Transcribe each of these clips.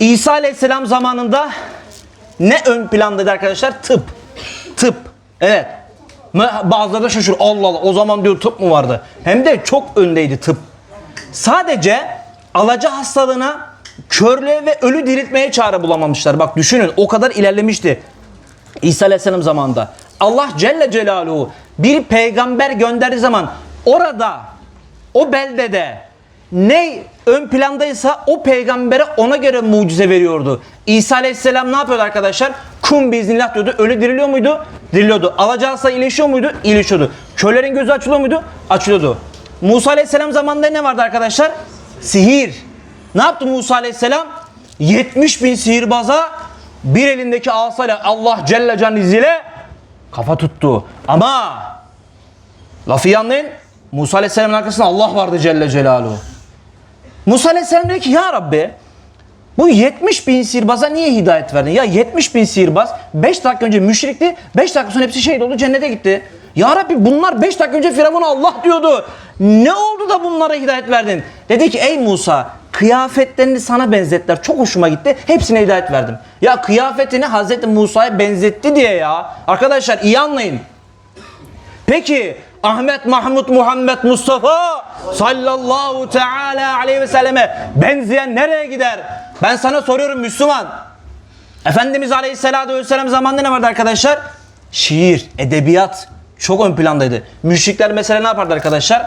İsa Aleyhisselam zamanında ne ön plandaydı arkadaşlar? Tıp. Tıp. Evet. Bazıları da şaşırıyor. Allah Allah o zaman diyor tıp mı vardı? Hem de çok öndeydi tıp. Sadece alaca hastalığına körlüğe ve ölü diriltmeye çare bulamamışlar. Bak düşünün o kadar ilerlemişti. İsa Aleyhisselam zamanında. Allah Celle Celaluhu bir peygamber gönderdiği zaman orada o beldede ne ön plandaysa o peygambere ona göre mucize veriyordu. İsa Aleyhisselam ne yapıyordu arkadaşlar? Kum biiznillah diyordu. Ölü diriliyor muydu? Diriliyordu. Alacağı hasta iyileşiyor muydu? İyileşiyordu. Köllerin gözü açılıyor muydu? Açılıyordu. Musa Aleyhisselam zamanında ne vardı arkadaşlar? Sihir. Ne yaptı Musa Aleyhisselam? 70 bin sihirbaza bir elindeki asayla Allah Celle Can izniyle kafa tuttu. Ama lafı anlayın. Musa Aleyhisselam'ın arkasında Allah vardı Celle Celaluhu. Musa Aleyhisselam dedi ki ya Rabbi bu 70 bin sihirbaza niye hidayet verdin? Ya 70 bin sihirbaz 5 dakika önce müşrikti. 5 dakika sonra hepsi şehit oldu cennete gitti. Ya Rabbi bunlar 5 dakika önce Firavun'a Allah diyordu. Ne oldu da bunlara hidayet verdin? Dedi ki ey Musa kıyafetlerini sana benzettiler. Çok hoşuma gitti. Hepsine hidayet verdim. Ya kıyafetini Hazreti Musa'ya benzetti diye ya. Arkadaşlar iyi anlayın. Peki Ahmet Mahmut Muhammed Mustafa sallallahu teala aleyhi ve selleme benzeyen nereye gider? Ben sana soruyorum Müslüman. Efendimiz Aleyhisselatü Vesselam zamanında ne vardı arkadaşlar? Şiir, edebiyat çok ön plandaydı. Müşrikler mesela ne yapardı arkadaşlar?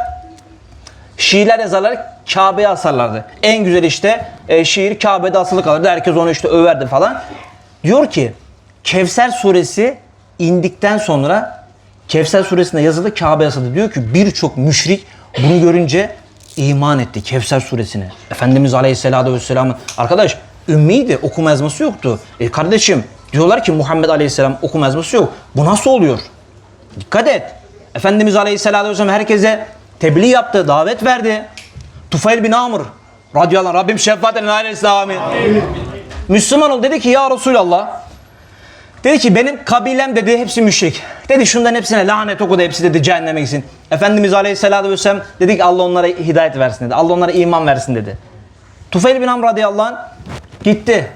Şiirler yazarlar Kabe'ye asarlardı. En güzel işte e, şiir Kabe'de asılı kalırdı. Herkes onu işte överdi falan. Diyor ki Kevser suresi indikten sonra Kevser suresinde yazılı Kabe asıldı. Diyor ki birçok müşrik bunu görünce iman etti Kevser suresine. Efendimiz Aleyhisselatü Vesselam'ın arkadaş ümmiydi okuma yazması yoktu. E kardeşim diyorlar ki Muhammed Aleyhisselam okuma yazması yok. Bu nasıl oluyor? Dikkat et. Efendimiz Aleyhisselatü Vesselam herkese tebliğ yaptı, davet verdi. Tufayl bin Amr radıyallahu anh Rabbim şefaatle nail etsin amin. Müslüman ol dedi ki ya Resulallah Dedi ki benim kabilem dedi hepsi müşrik. Dedi şundan hepsine lanet okudu hepsi dedi cehenneme gitsin. Efendimiz Aleyhisselatü Vesselam dedi ki Allah onlara hidayet versin dedi. Allah onlara iman versin dedi. Tufayl bin Amr radıyallahu anh gitti.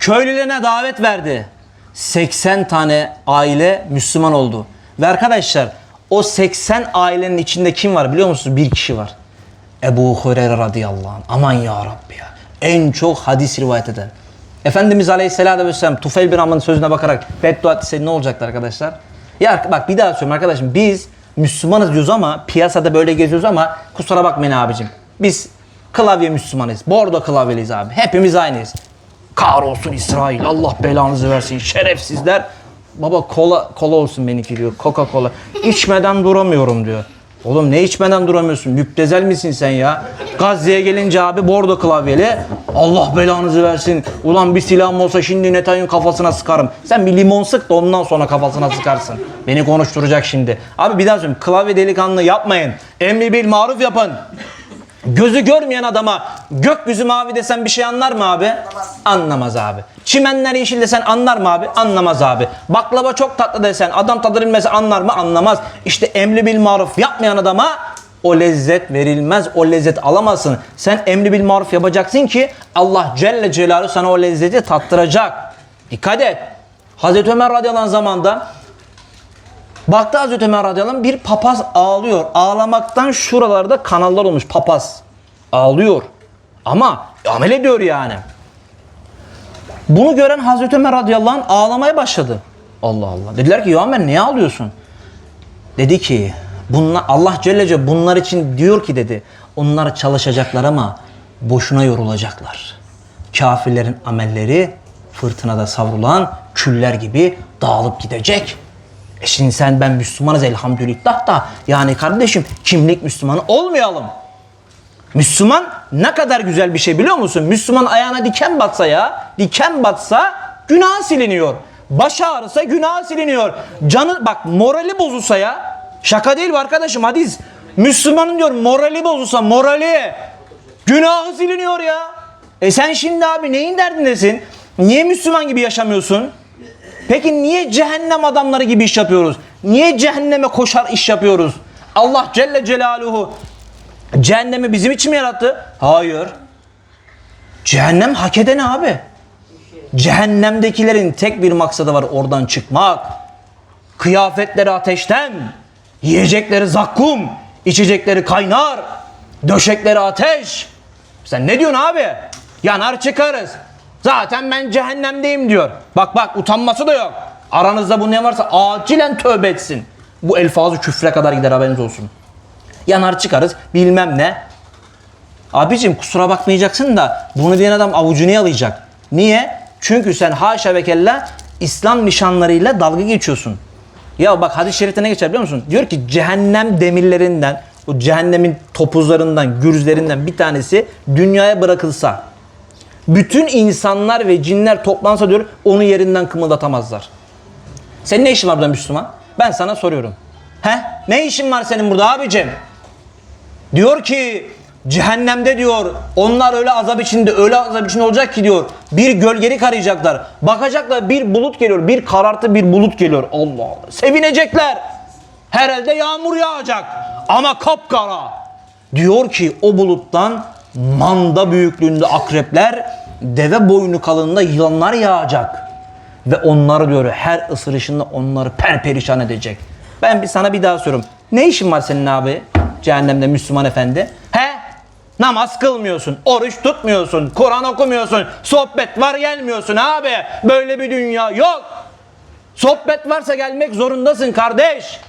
Köylülerine davet verdi. 80 tane aile Müslüman oldu. Ve arkadaşlar o 80 ailenin içinde kim var biliyor musunuz? Bir kişi var. Ebu Hureyre radıyallahu anh. Aman ya Rabbi ya. En çok hadis rivayet eden. Efendimiz Aleyhisselatü Vesselam Tufel bin Amr'ın sözüne bakarak beddua etse ne olacaktı arkadaşlar? Ya bak bir daha söylüyorum arkadaşım biz Müslümanız diyoruz ama piyasada böyle geziyoruz ama kusura bakmayın abicim. Biz klavye Müslümanız. Bordo klavyeliyiz abi. Hepimiz aynıyız. Kahrolsun İsrail. Allah belanızı versin. Şerefsizler. Baba kola kola olsun benimki diyor. Coca Cola. İçmeden duramıyorum diyor. Oğlum ne içmeden duramıyorsun? Müptezel misin sen ya? Gazze'ye gelince abi bordo klavyeli. Allah belanızı versin. Ulan bir silahım olsa şimdi Netanyahu'nun kafasına sıkarım. Sen bir limon sık da ondan sonra kafasına sıkarsın. Beni konuşturacak şimdi. Abi bir daha söyleyeyim. Klavye delikanlı yapmayın. Emri bil maruf yapın. Gözü görmeyen adama gökyüzü mavi desen bir şey anlar mı abi? Anlamaz, abi. Çimenler yeşil desen anlar mı abi? Anlamaz abi. Baklava çok tatlı desen adam tadı bilmese anlar mı? Anlamaz. İşte emri bil maruf yapmayan adama o lezzet verilmez. O lezzet alamazsın. Sen emri bil maruf yapacaksın ki Allah Celle Celaluhu sana o lezzeti tattıracak. Dikkat et. Hazreti Ömer radıyallahu anh zamanında Baktı Hazreti Ömer radıyallahu anh bir papaz ağlıyor. Ağlamaktan şuralarda kanallar olmuş papaz. Ağlıyor. Ama amel ediyor yani. Bunu gören Hazreti Ömer radıyallahu anh ağlamaya başladı. Allah Allah. Dediler ki ya Ömer niye ağlıyorsun? Dedi ki bunlar, Allah Celle Celle bunlar için diyor ki dedi. Onlar çalışacaklar ama boşuna yorulacaklar. Kafirlerin amelleri fırtınada savrulan küller gibi dağılıp gidecek. E şimdi sen ben Müslümanız elhamdülillah da yani kardeşim kimlik Müslümanı olmayalım. Müslüman ne kadar güzel bir şey biliyor musun? Müslüman ayağına diken batsa ya, diken batsa günah siliniyor. Baş ağrısa günah siliniyor. Canı bak morali bozulsa ya. Şaka değil bu arkadaşım hadis. Müslümanın diyor morali bozulsa morali günahı siliniyor ya. E sen şimdi abi neyin derdindesin? Niye Müslüman gibi yaşamıyorsun? Peki niye cehennem adamları gibi iş yapıyoruz? Niye cehenneme koşar iş yapıyoruz? Allah Celle Celaluhu cehennemi bizim için mi yarattı? Hayır. Cehennem hak eden abi. Cehennemdekilerin tek bir maksadı var oradan çıkmak. Kıyafetleri ateşten, yiyecekleri zakkum, içecekleri kaynar, döşekleri ateş. Sen ne diyorsun abi? Yanar çıkarız. Zaten ben cehennemdeyim diyor. Bak bak utanması da yok. Aranızda bu ne varsa acilen tövbe etsin. Bu elfazı küfre kadar gider haberiniz olsun. Yanar çıkarız bilmem ne. Abicim kusura bakmayacaksın da bunu diyen adam avucunu yalayacak. Niye? Çünkü sen haşa ve kella İslam nişanlarıyla dalga geçiyorsun. Ya bak hadis-i şerifte ne geçer biliyor musun? Diyor ki cehennem demirlerinden, o cehennemin topuzlarından, gürzlerinden bir tanesi dünyaya bırakılsa, bütün insanlar ve cinler toplansa diyor onu yerinden kımıldatamazlar. Senin ne işin var burada Müslüman? Ben sana soruyorum. He? Ne işin var senin burada abicim? Diyor ki cehennemde diyor onlar öyle azap içinde öyle azap içinde olacak ki diyor bir gölgelik arayacaklar. Bakacaklar bir bulut geliyor bir karartı bir bulut geliyor. Allah Allah. Sevinecekler. Herhalde yağmur yağacak ama kapkara. Diyor ki o buluttan manda büyüklüğünde akrepler deve boynu kalınlığında yılanlar yağacak. Ve onları diyor her ısırışında onları perperişan edecek. Ben bir sana bir daha soruyorum. Ne işin var senin abi? Cehennemde Müslüman efendi. He? Namaz kılmıyorsun, oruç tutmuyorsun, Kur'an okumuyorsun, sohbet var gelmiyorsun abi. Böyle bir dünya yok. Sohbet varsa gelmek zorundasın kardeş.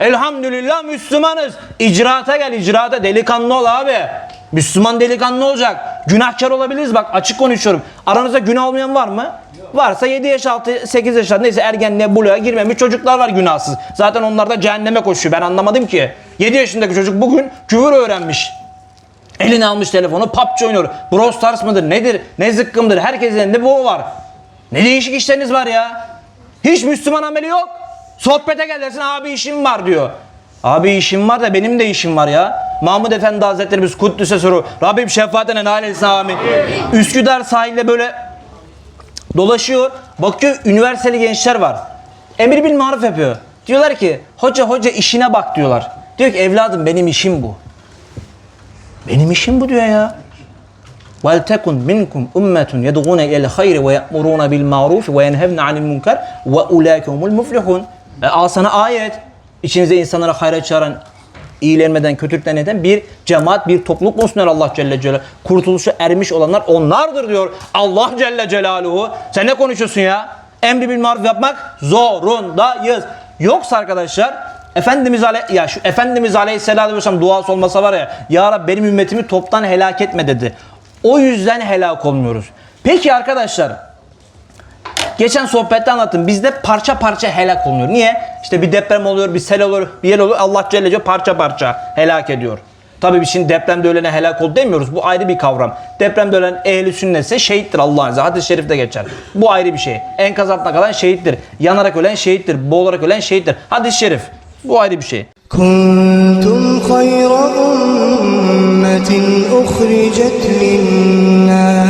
Elhamdülillah Müslümanız. İcraata gel icraata delikanlı ol abi. Müslüman delikanlı olacak. Günahkar olabiliriz bak açık konuşuyorum. Aranızda günah olmayan var mı? Varsa 7 yaş altı 8 yaş altı neyse ergenliğe buluğa girmemiş çocuklar var günahsız. Zaten onlar da cehenneme koşuyor ben anlamadım ki. 7 yaşındaki çocuk bugün küfür öğrenmiş. Eline almış telefonu PUBG oynuyor. Brawl Stars mıdır nedir ne zıkkımdır herkesin elinde bu var. Ne değişik işleriniz var ya. Hiç Müslüman ameli yok. Sohbete gel dersin abi işim var diyor. Abi işim var da benim de işim var ya. Mahmud Efendi Hazretlerimiz Kuddüs'e soru. Rabbim şefaatine nail etsin amin. Üsküdar sahilde böyle dolaşıyor. Bakıyor üniversiteli gençler var. Emir bil maruf yapıyor. Diyorlar ki hoca hoca işine bak diyorlar. Diyor ki evladım benim işim bu. Benim işim bu diyor ya. وَلْتَكُنْ مِنْكُمْ اُمَّةٌ يَدْغُونَ اِلَى الْخَيْرِ وَيَأْمُرُونَ بِالْمَعْرُوفِ وَيَنْهَوْنَ عَنِ الْمُنْكَرِ وَاُولَٰئِكَ هُمُ الْمُفْلِحُونَ e, Al sana ayet. İçinize insanlara hayra çağıran, iyilenmeden, kötülükten eden bir cemaat, bir topluluk olsunlar Allah Celle Celaluhu. Kurtuluşa ermiş olanlar onlardır diyor Allah Celle Celaluhu. Sen ne konuşuyorsun ya? Emri bil maruf yapmak zorundayız. Yoksa arkadaşlar Efendimiz Ale ya şu Efendimiz Aleyhisselatü Vesselam duası olmasa var ya Ya Rab benim ümmetimi toptan helak etme dedi. O yüzden helak olmuyoruz. Peki arkadaşlar Geçen sohbette anlattım. Bizde parça parça helak oluyor. Niye? İşte bir deprem oluyor, bir sel olur, bir yer olur. Allah Celle parça parça helak ediyor. Tabii şimdi depremde ölene helak ol demiyoruz. Bu ayrı bir kavram. Depremde ölen ehli sünnetse şehittir Allah'ın izniyle. Hadis-i şerifte geçer. Bu ayrı bir şey. Enkaz altına kalan şehittir. Yanarak ölen şehittir. Boğularak ölen şehittir. Hadis-i şerif. Bu ayrı bir şey. Kuntum hayra ummetin uhricet linnâs